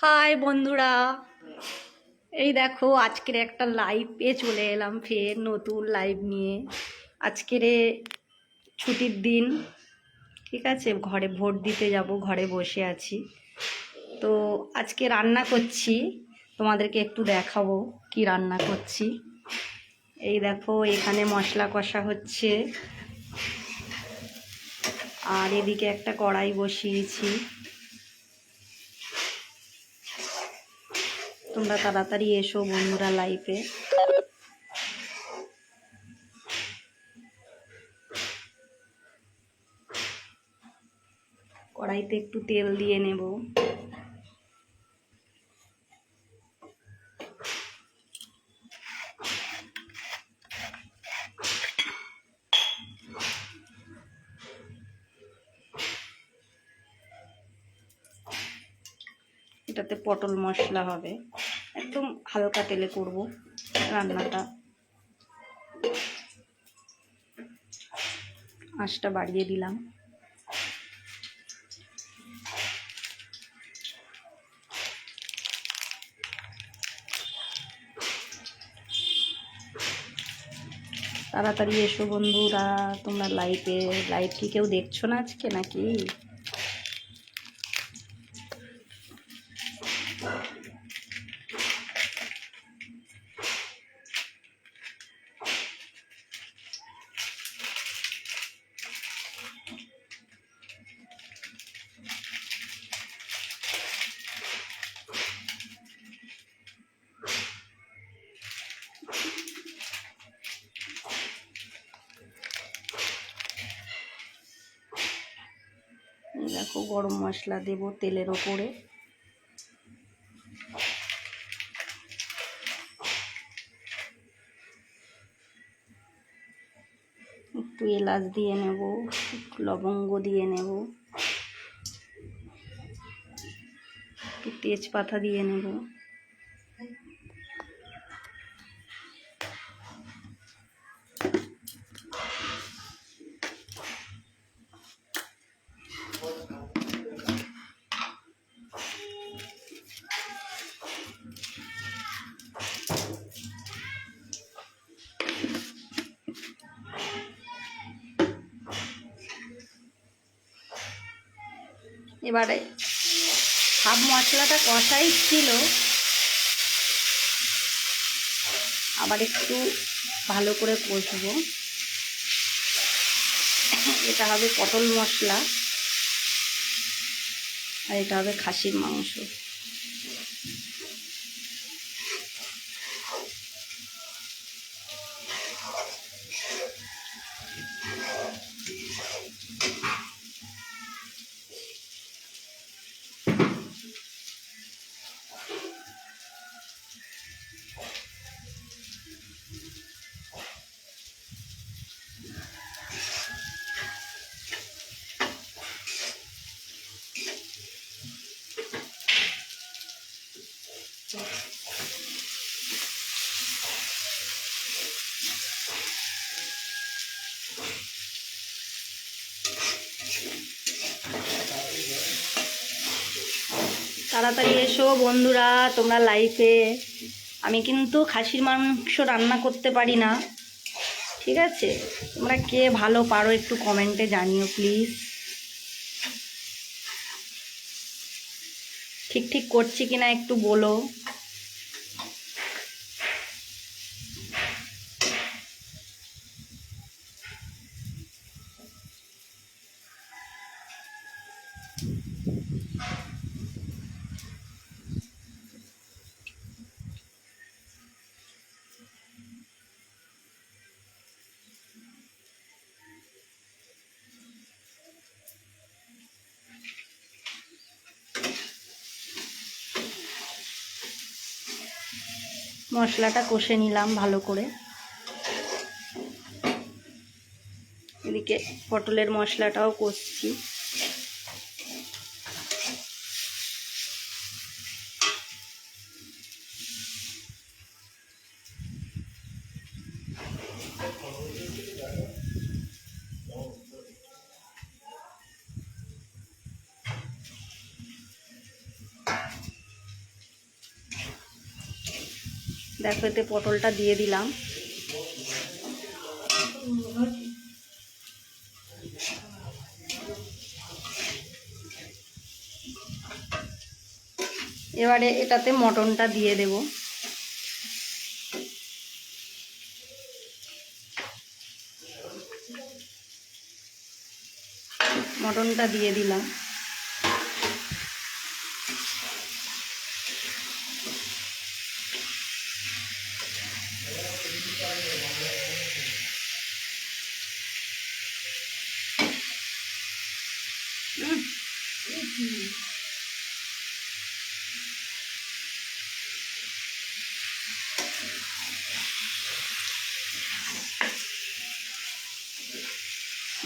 High বন্ধুরা, এই দেখো, আজকের একটা লাইভ এ চলে এলাম ফের নতুন লাইভ নিয়ে। আজকের ছুটির দিন, ঠিক আছে? ঘরে ভোট দিতে যাব, ঘরে বসে আছি। তো আজকে রান্না করছি, তোমাদেরকে একটু দেখাবো কি রান্না করছি। এই দেখো, এখানে মশলা কষা হচ্ছে। আর এদিকে একটা কড়াই বসিয়েছি। তোমরা তাড়াতাড়ি এসো বন্ধুরা লাইফে। কড়াইতে একটু তেল দিয়ে নেব। এটাতে পটল মশলা হবে। একদম হালকা তেলে করব রান্নাটা। আঁচটা বাড়িয়ে দিলাম। তাড়াতাড়ি এসো বন্ধুরা, তোমরা লাইভে লাইভ কি কেউ দেখছ না আজকে নাকি? দেখো গরম মশলা দেব তেলের ওপরে। একটু এলাচ দিয়ে নেব লবঙ্গ দিয়ে নেব, একটু তেজপাতা দিয়ে নেব। এবারে হাফ মশলাটা কষাই ছিল। আবার একটু ভালো করে কষবো। এটা হবে পটল মশলা আর এটা হবে খাসির মাংস। তাড়াতাড়ি এসো বন্ধুরা, তোমরা লাইফে আমি কিন্তু খাসির মাংস রান্না করতে পারি না। ঠিক আছে? তোমরা কে ভালো পারো একটু কমেন্টে জানিও প্লিজ ঠিক ঠিক করছি কিনা একটু বলো। মশলাটা কষে নিলাম ভালো করে। এদিকে পটলের মশলাটাও কষছি। দেখো এতে পটলটা দিয়ে দিলাম। এবারে এটাতে মটনটা দিয়ে দেব। মটনটা দিয়ে দিলাম।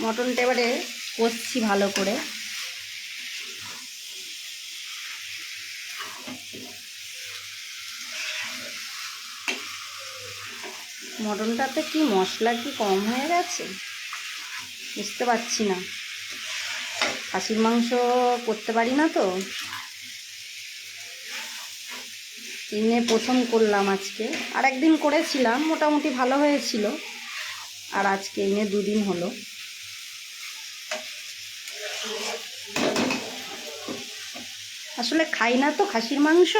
মটনটা এবারে কষছি ভালো করে। মটনটাতে কি মশলা কি কম হয়ে গেছে? বুঝতে পারছি না। খাসির মাংস করতে পারি না তো। এই নিয়ে প্রথম করলাম আজকে। আর একদিন করেছিলাম, মোটামুটি ভালো হয়েছিল। আর আজকে এই নিয়ে দুদিন হলো। আসলে খাই না তো খাসির মাংস?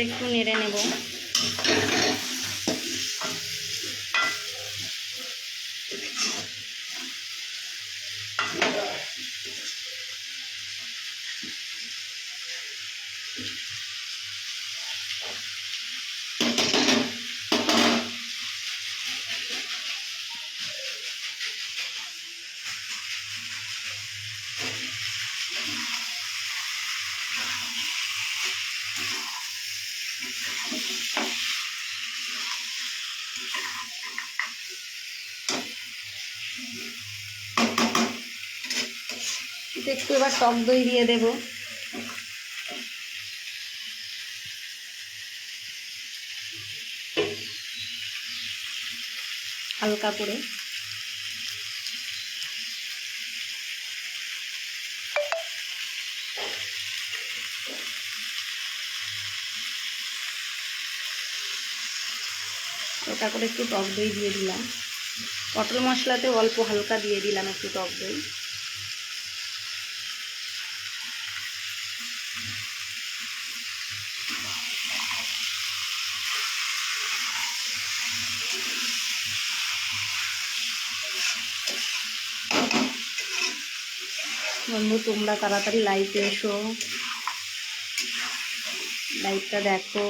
একটু নেড়ে নেব। এটা একটু এবার টক দই দিয়ে দেব। হালকা করে। ওটা করে একটু টক দই দিয়ে দিলাম। পটল মশলাতে অল্প হালকা দিয়ে দিলাম একটু টক দই। বন্ধু তোমরা তাড়াতাড়ি লাইভে এসো। লাইভটা দেখো।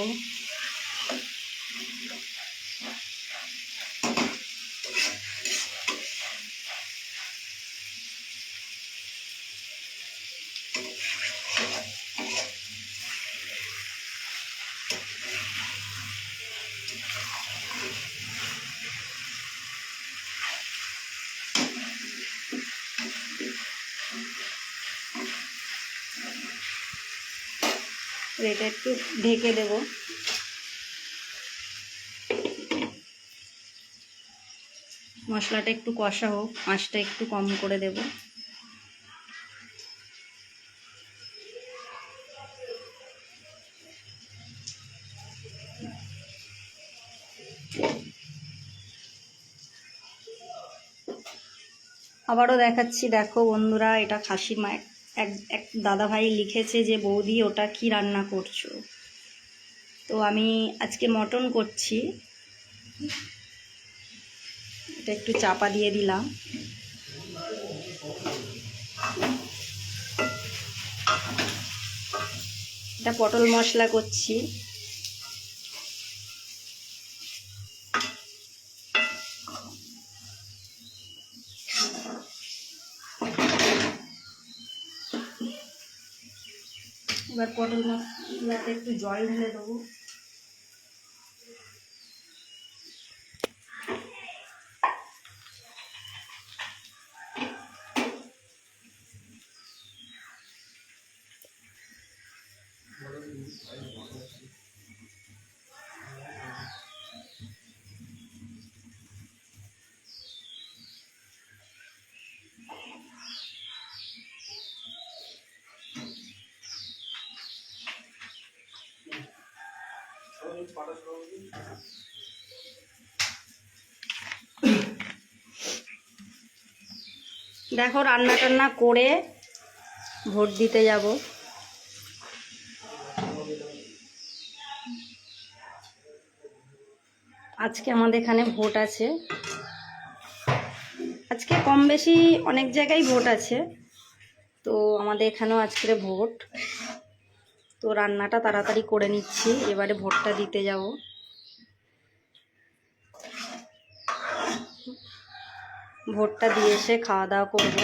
এটা একটু ঢেকে দেব। মশলাটা একটু কষা হোক, আঁচটা একটু কম করে দেব। আবারও দেখাচ্ছি, দেখো বন্ধুরা, এটা খাসির মা এক এক দাদাভাই লিখেছে যে, বৌদি, ওটা কি রান্না করছ? তো আমি আজকে মটন করছি। এটা একটু চাপা দিয়ে দিলাম। এটা পটল মশলা করছি। এবার পটল মশলাতে একটু জল ঢেলে দেবো। দেখো, রান্না টান্না করে ভোট দিতে যাব। আজকে আমাদের এখানে ভোট আছে। আজকে কম বেশি অনেক জায়গায় ভোট আছে। তো আমাদের এখানেও আজকের ভোট। তো রান্নাটা তাড়াতাড়ি করে নিচ্ছি। এবারে ভোটটা দিতে যাব। ভোটটা দিয়ে এসে খাওয়া দাওয়া করব।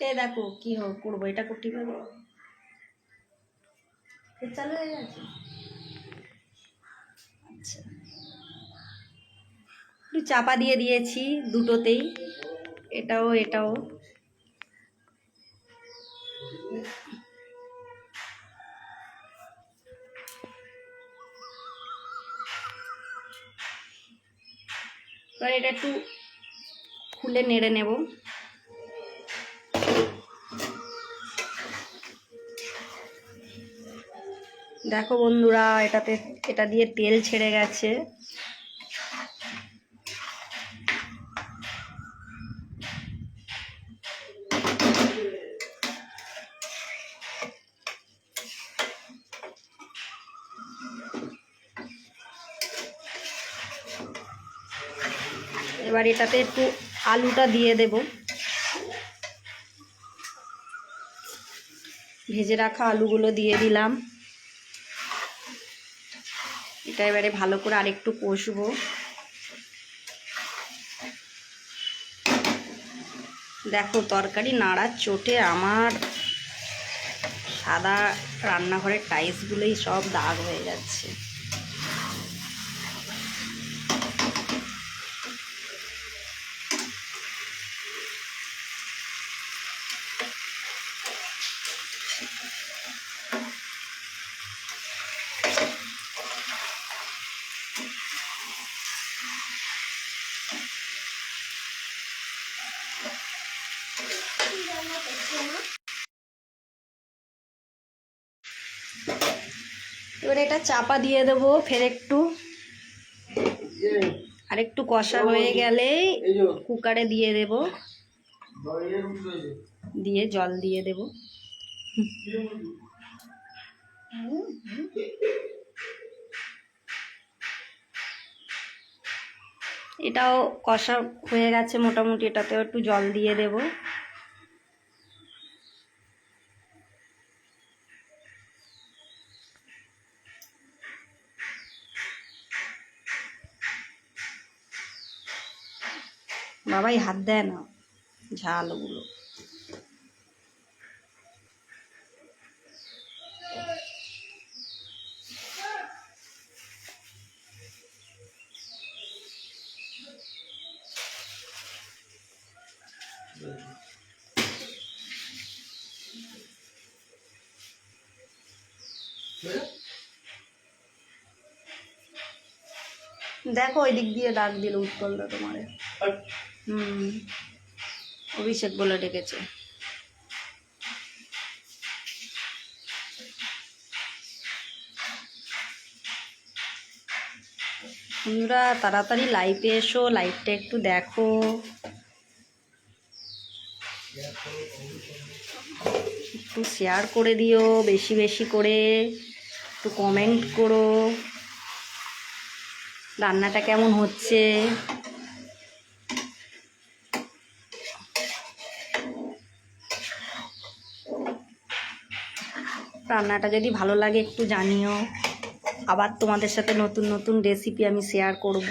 এ দেখো কি হোক করব, এটা করতে পারব। চালু হয়ে গেছে? আচ্ছা। একটু চাপা দিয়ে দিয়েছি দুটোতেই। এটাও এটাও। এটা একটু খুলে নেড়ে নেব। দেখো বন্ধুরা, এটাতে, এটা দিয়ে তেল ছেড়ে গেছে। এবার এটাতে একটু আলুটা দিয়ে দেব। ভেজে রাখা আলুগুলো দিয়ে দিলাম। এটা এবারে ভালো করে আরেকটু কষবো। দেখো তরকারি নাড়ার চোটে আমার সাদা রান্নাঘরের টাইলসগুলোই সব দাগ হয়ে যাচ্ছে। এবারে এটা চাপা দিয়ে দেবো, ফের একটু। আর একটু কষা হয়ে গেলেই কুকারে দিয়ে দেব। দিয়ে জল দিয়ে দেব। এটাও কষা হয়ে গেছে মোটামুটি, এটাতেও একটু জল দিয়ে দেব। বাবাই হাত দেয় না ঝাল ওগুলো দেখো ওই দিক দিয়ে ডাক দিল উৎপলদা তোমারে। হুম, অভিষেক বলে ডেকেছে। বন্ধুরা, তাড়াতাড়ি লাইভে এসো লাইভটা একটু দেখো। একটু শেয়ার করে দিও, বেশি বেশি করে। একটু কমেন্ট করো। রান্নাটা কেমন হচ্ছে? রান্নাটা যদি ভালো লাগে একটু জানিও। আবার তোমাদের সাথে নতুন নতুন রেসিপি আমি শেয়ার করব।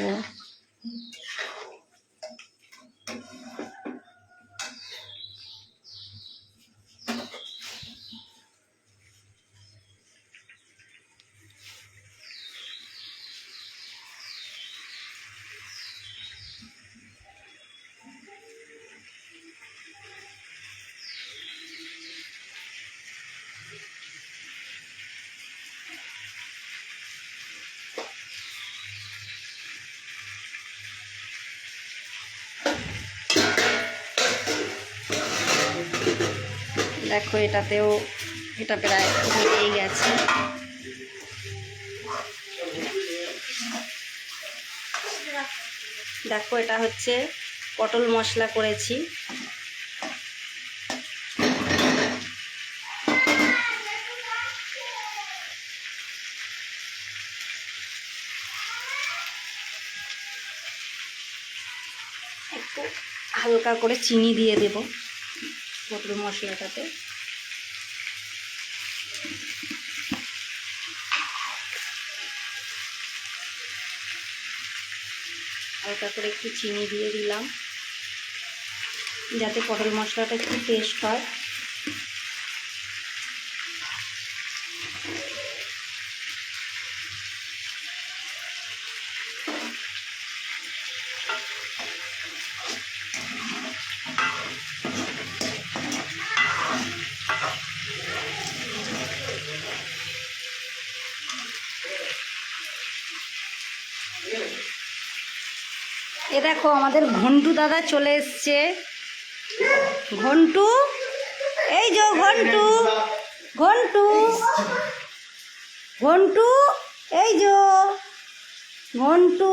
দেখো, এটাতেও, এটা প্রায় হয়েই গেছে। দেখো, এটা হচ্ছে পটল মশলা করেছি। একটু হালকা করে চিনি দিয়ে দেব। পটল মশলাটাতে। হালকা করে একটু চিনি দিয়ে দিলাম যাতে পটল মশলাটা একটু টেস্ট হয়। এ দেখো আমাদের ঘন্টু দাদা চলে এসছে ঘন্টু এই যে ঘন্টু ঘন্টু ঘন্টু এই যে ঘন্টু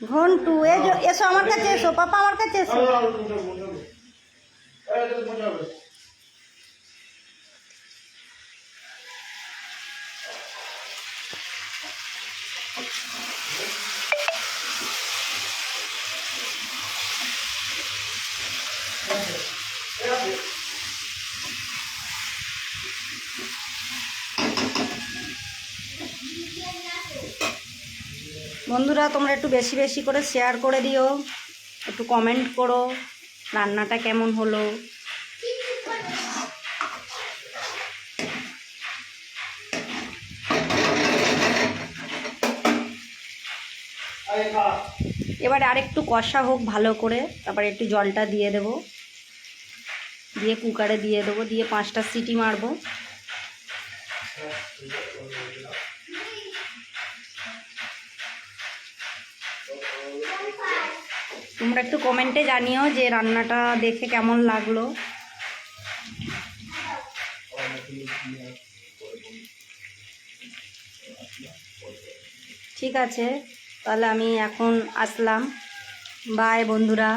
ঘন্টু এই যে এসো আমার কাছে এসো পাপা আমার কাছে এসো বন্ধুরা, তোমরা একটু বেশি বেশি করে শেয়ার করে দিও। একটু কমেন্ট করো, রান্নাটা কেমন হলো। এবারে আরেকটু কষা হোক ভালো করে, তারপরে একটু জলটা দিয়ে দেব। দিয়ে কুকারে দিয়ে দেবো, দিয়ে পাঁচটা সিটি মারবো। তোমরা একটু কমেন্টে জানিও যে রান্নাটা দেখে কেমন লাগল। ঠিক আছে, তাহলে আমি এখন আসলাম। বাই বন্ধুরা।